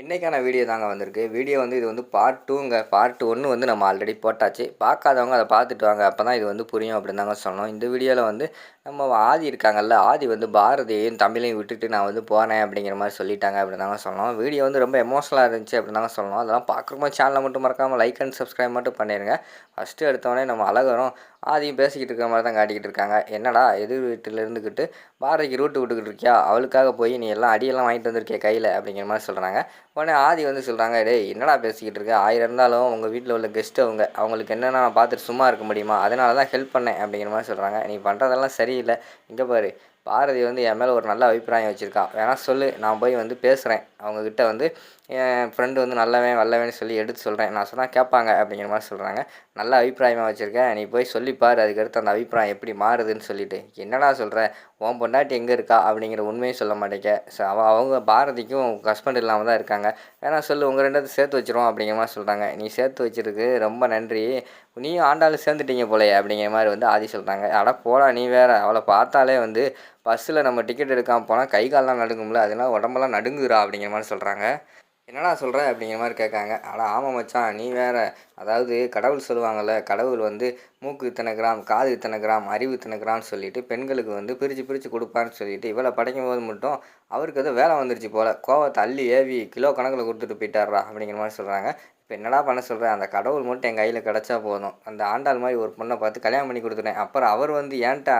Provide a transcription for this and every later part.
இன்றைக்கான வீடியோ தாங்க வந்திருக்கு. வீடியோ வந்து இது வந்து பார்ட் டூங்க பார்ட் ஒன்று வந்து நம்ம ஆல்ரெடி போட்டாச்சு. பார்க்காதவங்க அதை பார்த்துட்டு வாங்க. அப்போ தான் இது வந்து புரியும் அப்படின்னு தாங்க சொன்னோம் இந்த வீடியோவில் வந்து நம்ம ஆதி இருக்காங்கல்ல ஆதி வந்து பாரதியையும் தமிழையும் விட்டுட்டு நான் வந்து போனேன் அப்படிங்கிற மாதிரி சொல்லிட்டாங்க அப்படின்னு தாங்க சொன்னோம் வீடியோ வந்து ரொம்ப எமோஷனலாக இருந்துச்சு அப்படின்னு தாங்க சொல்லணும். அதெல்லாம் பார்க்குறப்போ சேனலை மட்டும் மறக்காமல் லைக் அண்ட் சப்ஸ்கிரைப் மட்டும் பண்ணிடுங்க ஃபஸ்ட்டு எடுத்தோடனே நம்ம அழகரும் ஆதியும் பேசிக்கிட்டு இருக்கிற மாதிரி தான் காட்டிக்கிட்டு இருக்காங்க. என்னடா எதிர் வீட்டில் இருந்துக்கிட்டு பாரதிக்கு ரூட்டு விட்டுக்கிட்டு இருக்கியா? அவளுக்காக போய் நீ எல்லாம் அடியெல்லாம் வாங்கிட்டு வந்திருக்கிய கையில்? அப்படிங்கிற மாதிரி சொல்கிறாங்க உடனே ஆதி வந்து சொல்கிறாங்க டேய் என்னடா பேசிக்கிட்டு இருக்க? ஆயிரம் இருந்தாலும் உங்கள் வீட்டில் உள்ள கெஸ்ட்டு அவங்க அவங்களுக்கு என்னென்ன நான் பார்த்துட்டு சும்மா இருக்க முடியுமா? அதனால தான் ஹெல்ப் பண்ணேன். அப்படிங்கிற மாதிரி சொல்கிறாங்க நீ பண்ணுறதெல்லாம் சரி சரியில்லை இங்கே பாரு பாரதி வந்து என் மேலே ஒரு நல்ல அபிப்பிராயம் வச்சுருக்கான் வேணால் சொல்லு நான் போய் வந்து பேசுகிறேன் அவங்கக்கிட்ட வந்து என் ஃப்ரெண்டு வந்து நல்லவன் வல்லவன்னு சொல்லி எடுத்து சொல்கிறேன் நான் சொன்னால் கேட்பாங்க அப்படிங்கிற மாதிரி சொல்கிறாங்க நல்ல அபிப்பிராயமாக வச்சுருக்கேன் நீ போய் சொல்லிப்பார் அதுக்கடுத்து அந்த அபிப்பிராயம் எப்படி மாறுதுன்னு சொல்லிட்டு. என்னடா சொல்கிற உன் பொண்டாட்டி எங்கே இருக்கா அப்படிங்கிற உண்மையும் சொல்ல மாட்டேங்க. ஸோ அவ அவங்க பாரதிக்கும் ஹஸ்பண்ட் இல்லாமல் தான் இருக்காங்க. வேணா சொல்லு உங்கள் ரெண்டாவது சேர்த்து வச்சுருவோம் அப்படிங்கிற மாதிரி சொல்கிறாங்க நீ சேர்த்து வச்சிருக்கு ரொம்ப நன்றி. நீயும் ஆண்டாலும் சேர்ந்துட்டீங்க போலே அப்படிங்கிற மாதிரி வந்து ஆதி சொல்கிறாங்க அடா போடா நீ வேற. அவளை பார்த்தாலே வந்து பஸ்ஸில் நம்ம டிக்கெட் எடுக்காமல் போனால் கை கால்லாம் நடுங்கும்ல. அதெல்லாம் உடம்பெல்லாம் நடுங்குறா அப்படிங்கிற மாதிரி சொல்கிறாங்க என்னடா சொல்கிற அப்படிங்கிற மாதிரி கேட்காங்க. ஆனால் ஆமாம் மச்சான் நீ வேற அதாவது கடவுள் சொல்லுவாங்கள்ல கடவுள் வந்து மூக்கு இத்தனை கிராம் காது இத்தனை கிராம் அறிவு இத்தனை கிராம்னு சொல்லிட்டு பெண்களுக்கு வந்து பிரித்து பிரித்து கொடுப்பான்னு சொல்லிட்டு இவளை படைக்கும் போது மட்டும் அவருக்கு ஏதோ வேலை வந்துருச்சு போல். கோவத்தை அள்ளி ஏவி கிலோ கணக்கில் கொடுத்துட்டு போயிட்டாரா அப்படிங்கிற மாதிரி சொல்கிறாங்க இப்போ என்னடா பண்ண சொல்கிறேன் அந்த கடவுள் மட்டும் என் கையில் கிடச்சா போதும். அந்த ஆண்டாள் மாதிரி ஒரு பொண்ணை பார்த்து கல்யாணம் பண்ணி கொடுத்துட்டேன். அப்புறம் அவர் வந்து ஏன்ட்டா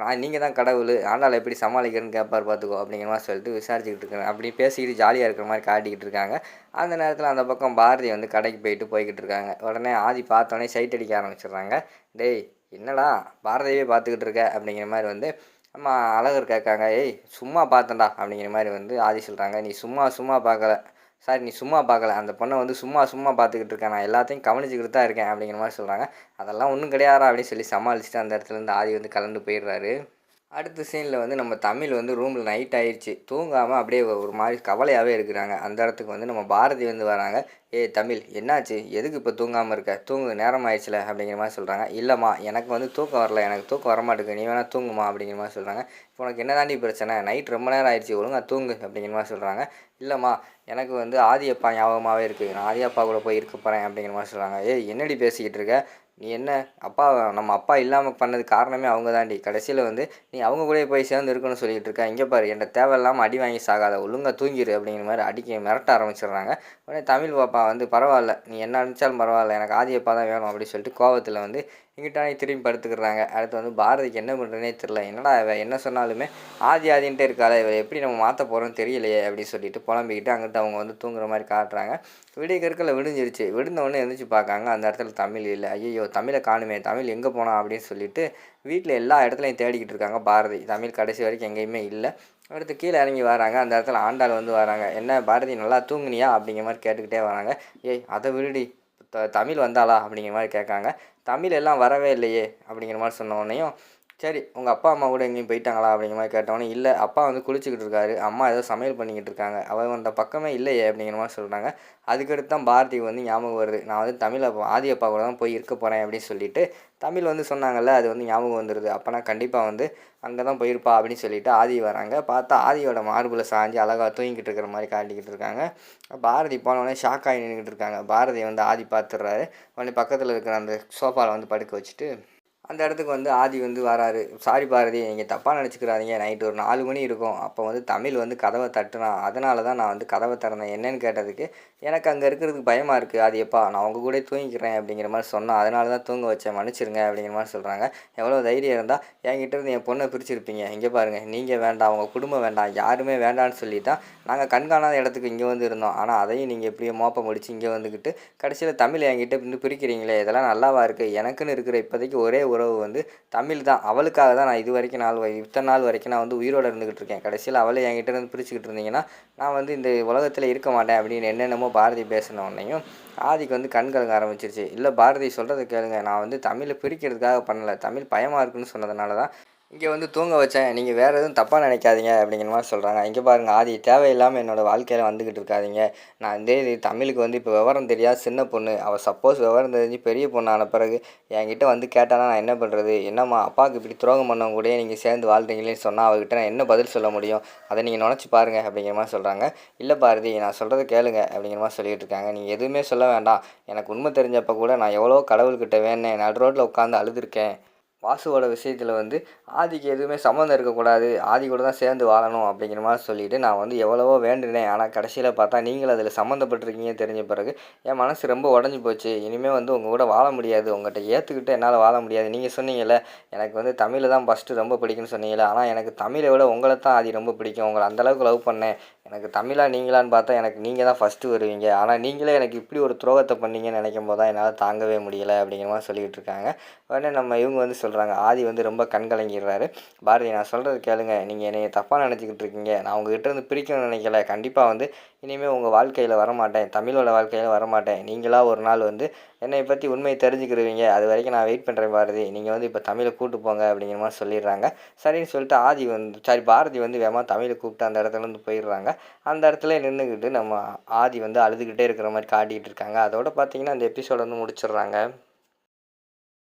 நான் நீங்கள் தான் கடவுள். ஆண்டாள் எப்படி சமாளிக்கிறேன்னு கேட்பார் பார்த்துக்கோ அப்படிங்கிற மாதிரி சொல்லிட்டு விசாரிச்சுக்கிட்டு இருக்கேன் அப்படி பேசிக்கிட்டு ஜாலியாக இருக்கிற மாதிரி காட்டிக்கிட்டு இருக்காங்க. அந்த நேரத்தில் அந்த பக்கம் பாரதி வந்து கடைக்கு போயிட்டு போய்கிட்டு இருக்காங்க. உடனே ஆதி பார்த்தோன்னே சைட் அடிக்க ஆரம்பிச்சிடுறாங்க. டேய் என்னடா பாரதியவே பார்த்துக்கிட்டு இருக்க? அப்படிங்கிற மாதிரி வந்து நம்ம அழகர் கேட்காங்க. ஏய் சும்மா பார்த்தேன்டா. அப்படிங்கிற மாதிரி வந்து ஆதி சொல்கிறாங்க நீ சும்மா சும்மா பார்க்கல. சாரி நீ சும்மா பார்க்கல. அந்த பொண்ணை வந்து சும்மா சும்மா பார்த்துக்கிட்டு இருக்கேன். நான் எல்லாத்தையும் கவனிச்சுக்கிட்டு தான் இருக்கேன். அப்படிங்கிற மாதிரி சொல்கிறாங்க அதெல்லாம் ஒன்றும் கிடையாதா அப்படின்னு சொல்லி சமாளிச்சுட்டு அந்த இடத்துல இருந்து ஆதி வந்து கலந்து போயிடுறாரு. அடுத்த சீனில் வந்து நம்ம தமிழ் வந்து ரூமில் நைட் ஆயிடுச்சு தூங்காமல் அப்படியே ஒரு மாதிரி கவலையாகவே இருக்கிறாங்க. அந்த இடத்துக்கு வந்து நம்ம பாரதி வந்து வராங்க. ஏய் தமிழ் என்னாச்சு? எதுக்கு இப்போ தூங்காமல் இருக்க? தூங்கு நேரம் ஆயிடுச்சுல அப்படிங்கிற மாதிரி சொல்கிறாங்க இல்லைம்மா எனக்கு வந்து தூக்கம் வரல. எனக்கு தூக்கம் வரமாட்டேங்குது. நீ வேணால் தூங்குமா அப்படிங்கிற மாதிரி சொல்கிறாங்க இப்போ உனக்கு என்ன தாண்டி பிரச்சனை? நைட் ரொம்ப நேரம் ஆயிடுச்சு. ஒழுங்காக தூங்கு அப்படிங்கிற மாதிரி சொல்கிறாங்க இல்லைம்மா எனக்கு வந்து ஆதியப்பா ஞாபகமாகவே இருக்குது நான் ஆதியப்பா கூட போய் இருக்க போகிறேன் அப்படிங்கிற மாதிரி சொல்கிறாங்க ஏய் என்னடி பேசிக்கிட்டு இருக்க? நீ என்ன? அப்பா நம்ம அப்பா இல்லாமல் பண்ணது காரணமே அவங்க தாண்டி கடைசியில் வந்து நீ அவங்க கூட போய் சேர்ந்து இருக்கணும்னு சொல்லிகிட்டு இருக்கா. இங்கே பாரு என்கிட்ட தேவையில்லாமல் அடி வாங்கி சாகாத. ஒழுங்காக தூங்கிடு அப்படிங்கிற மாதிரி அடிக்க மிரட்ட ஆரம்பிச்சிடுறாங்க. உடனே தமிழ் பாப்பா வந்து பரவாயில்ல. நீ என்ன நினச்சாலும் பரவாயில்ல. எனக்கு ஆதியப்பா தான் வேணும் அப்படின்னு சொல்லிட்டு கோவத்தில் வந்து இங்கிட்டானே திரும்பி படுத்துக்கிறாங்க. அடுத்து வந்து பாரதிக்கு என்ன பண்ணுறதுனே தெரில என்னடா இவன் என்ன சொன்னாலுமே ஆதி ஆதின்ட்டே இருக்காளே இவ எப்படி நம்ம மாற்ற போகிறோம்னு தெரியலையே அப்படின்னு சொல்லிட்டு புலம்பிக்கிட்டு அங்கிட்டு அவங்க வந்து தூங்குற மாதிரி காட்டுறாங்க. விடிய கற்களை விடிஞ்சிருச்சு. விடுந்தவொடனே உடனே எழுந்திரிச்சு பார்க்காங்க. அந்த இடத்துல தமிழ் இல்லை. ஐயோ தமிழை காணுமே. தமிழ் எங்கே போனா அப்படின்னு சொல்லிட்டு வீட்டில் எல்லா இடத்துலையும் தேடிக்கிட்டு இருக்காங்க பாரதி. தமிழ் கடைசி வரைக்கும் எங்கேயுமே இல்லை. அடுத்து கீழே இறங்கி வராங்க. அந்த இடத்துல ஆண்டாள் வந்து வராங்க. என்ன பாரதி நல்லா தூங்குனியா? அப்படிங்கிற மாதிரி கேட்டுக்கிட்டே வராங்க. ஏய் அதை விடுடி. த தமிழ் வந்தாளா? அப்படிங்கிற மாதிரி கேட்காங்க. தமிழ் எல்லாம் வரவே இல்லையே அப்படிங்கிற மாதிரி சொன்ன உடனேயும் சரி உங்கள் அப்பா அம்மா கூட எங்கேயும் போயிட்டாங்களா அப்படிங்கிற மாதிரி கேட்டோன்னே இல்லை அப்பா வந்து குளிச்சுக்கிட்டு இருக்காரு. அம்மா ஏதோ சமையல் பண்ணிக்கிட்டு இருக்காங்க. அவர் அந்த பக்கமே இல்லையே அப்படிங்கிற மாதிரி சொல்கிறாங்க அதுக்கடுத்து தான் பாரதிக்கு வந்து ஞாபகம் வருது. நான் வந்து தமிழ் அப்பா ஆதி அப்பா கூட தான் போய் இருக்க போகிறேன் அப்படின்னு சொல்லிட்டு தமிழ் வந்து சொன்னாங்கல்ல அது வந்து ஞாபகம் வந்துடுது அப்போனா கண்டிப்பாக வந்து அங்கே தான் போயிருப்பா அப்படின்னு சொல்லிட்டு ஆதி வராங்க. பார்த்தா ஆதியோட மார்பில் சாஞ்சு அழகாக தூங்கிக்கிட்டு இருக்கிற மாதிரி காட்டிக்கிட்டு இருக்காங்க. பாரதி போனவொடனே ஷாக் ஆகி நின்றுக்கிட்டு இருக்காங்க. பாரதி வந்து ஆதி பார்த்துடுறாரு உடனே பக்கத்தில் இருக்கிற அந்த சோஃபாவில் வந்து படுக்க வச்சுட்டு அந்த இடத்துக்கு வந்து ஆதி வந்து வராரு. சாரி பாரதி நீங்கள் தப்பாக நினச்சிக்கிறாதீங்க. நைட்டு ஒரு நாலு மணி இருக்கும். அப்போ வந்து தமிழ் வந்து கதவை தட்டுனான் அதனால தான் நான் வந்து கதவை திறந்தேன். என்னன்னு கேட்டதுக்கு எனக்கு அங்கே இருக்கிறதுக்கு பயமாக இருக்குது அது எப்பா நான் உங்கள் கூட தூங்கிக்கிறேன். அப்படிங்கிற மாதிரி சொன்னேன் அதனால தான் தூங்க வச்சேன். மன்னிச்சிருங்க. அப்படிங்கிற மாதிரி சொல்கிறாங்க எவ்வளோ தைரியம் இருந்தால் என்கிட்ட இருந்து என் பொண்ணை பிரிச்சிருப்பீங்க. இங்கே பாருங்கள் நீங்கள் வேண்டாம். உங்கள் குடும்பம் வேண்டாம். யாருமே வேண்டாம்னு சொல்லி தான் நாங்கள் கண்காணாத இடத்துக்கு இங்கே வந்து இருந்தோம். ஆனால் அதையும் நீங்கள் எப்படியோ மோப்பம் முடிச்சு இங்கே வந்துக்கிட்டு கடைசியில் தமிழ் என்கிட்ட இருந்து பிரிக்கிறீங்களே. இதெல்லாம் நல்லாவா இருக்குது எனக்குன்னு இருக்கிற இப்போதைக்கு ஒரே ஒரு உறவு வந்து தமிழ் தான். அவளுக்காக தான் நான் இது வரைக்கும் நாள் வரை இத்தனை நாள் வரைக்கும் நான் வந்து உயிரோடு இருந்துக்கிட்டு இருக்கேன். கடைசியில் அவளை என்கிட்ட இருந்து பிரிச்சுக்கிட்டு இருந்தீங்கன்னா நான் வந்து இந்த உலகத்தில் இருக்க மாட்டேன் அப்படின்னு என்னென்னமோ பாரதி பேசின உடனேயும் ஆதிக்கு வந்து கண் கலங்க ஆரம்பிச்சிருச்சு. இல்லை பாரதி சொல்கிறத கேளுங்க. நான் வந்து தமிழை பிரிக்கிறதுக்காக பண்ணலை. தமிழ் பயமாக இருக்குன்னு சொன்னதுனால தான் இங்கே வந்து தூங்க வச்சேன். நீங்கள் வேறு எதுவும் தப்பாக நினைக்காதீங்க அப்படிங்கிற மாதிரி சொல்கிறாங்க இங்கே பாருங்கள் ஆதி தேவையில்லாமல் என்னோடய வாழ்க்கையில் வந்துக்கிட்டு இருக்காதீங்க. நான் இதே இது தமிழுக்கு வந்து இப்போ விவரம் தெரியாத சின்ன பொண்ணு. அவள் சப்போஸ் விவரம் தெரிஞ்சு பெரிய பொண்ணான பிறகு என்கிட்ட வந்து கேட்டானா நான் என்ன பண்ணுறது என்னம்மா அப்பாவுக்கு இப்படி துரோகம் பண்ணவங்க கூட நீங்கள் சேர்ந்து வாழ்றீங்களேன்னு சொன்னால் அவர்கிட்ட நான் என்ன பதில் சொல்ல முடியும்? அதை நீங்கள் நினச்சி பாருங்கள் அப்படிங்கிற மாதிரி சொல்கிறாங்க இல்லை பாரதி நான் சொல்கிறத கேளுங்க அப்படிங்கிற மாதிரி சொல்லிட்டு இருக்காங்க. நீங்கள் எதுவுமே சொல்ல வேண்டாம். எனக்கு உண்மை தெரிஞ்சப்போ கூட நான் எவ்வளோ கடவுள்கிட்ட வேணேன் நடு ரோட்டில் உட்காந்து அழுதுருக்கேன். வாசுவோட விஷயத்தில் வந்து ஆதிக்கு எதுவுமே சம்மந்தம் இருக்கக்கூடாது. ஆதி கூட தான் சேர்ந்து வாழணும் அப்படிங்கிற மாதிரி சொல்லிவிட்டு நான் வந்து எவ்வளவோ வேண்டுனேன். ஆனால் கடைசியில் பார்த்தா நீங்களும் அதில் சம்மந்தப்பட்டிருக்கீங்க தெரிஞ்ச பிறகு என் மனசு ரொம்ப உடஞ்சி போச்சு. இனிமேல் வந்து உங்கள் கூட வாழ முடியாது. உங்கள்கிட்ட ஏற்றுக்கிட்டு என்னால் வாழ முடியாது. நீங்கள் சொன்னீங்கல்ல எனக்கு வந்து தமிழை தான் ஃபஸ்ட்டு ரொம்ப பிடிக்கும்னு சொன்னீங்களே ஆனால் எனக்கு தமிழை விட உங்களை தான் ஆதி ரொம்ப பிடிக்கும். உங்களை அந்தளவுக்கு லவ் பண்ணேன். எனக்கு தமிழாக நீங்களான்னு பார்த்தா எனக்கு நீங்கள் தான் ஃபஸ்ட்டு வருவீங்க. ஆனால் நீங்களே எனக்கு இப்படி ஒரு துரோகத்தை பண்ணீங்கன்னு நினைக்கும் போது தான் என்னால் தாங்கவே முடியலை அப்படிங்கிற மாதிரி சொல்லிக்கிட்டு இருக்காங்க. உடனே நம்ம இவங்க வந்து சொல்கிறாங்க ஆதி வந்து ரொம்ப கண் கலங்கிடுறாரு. பாரதி நான் சொல்கிறது கேளுங்க. நீங்கள் என்னை தப்பாக நினச்சிக்கிட்டு இருக்கீங்க. நான் உங்ககிட்ட இருந்து பிரிக்கணும்னு நினைக்கல. கண்டிப்பாக வந்து இனிமேல் உங்கள் வாழ்க்கையில் வரமாட்டேன். தமிழோட வாழ்க்கையில் வரமாட்டேன். நீங்களாக ஒரு நாள் வந்து என்னை பற்றி உண்மையை தெரிஞ்சுக்கிடுவீங்க அது வரைக்கும் நான் வெயிட் பண்ணுறேன் பாரதி. நீங்கள் வந்து இப்போ தமிழை கூட்டு போங்க அப்படிங்கிற மாதிரி சொல்லிடுறாங்க. சரின்னு சொல்லிட்டு ஆதி வந்து சாரி பாரதி வந்து வேகமாக தமிழை கூப்பிட்டு அந்த இடத்துலேருந்து போயிடுறாங்க. அந்த இடத்துல நின்றுக்கிட்டு நம்ம ஆதி வந்து அழுதுகிட்டே இருக்கிற மாதிரி காட்டிகிட்டு இருக்காங்க. அதோட பார்த்தீங்கன்னா அந்த எபிசோட வந்து முடிச்சிடுறாங்க.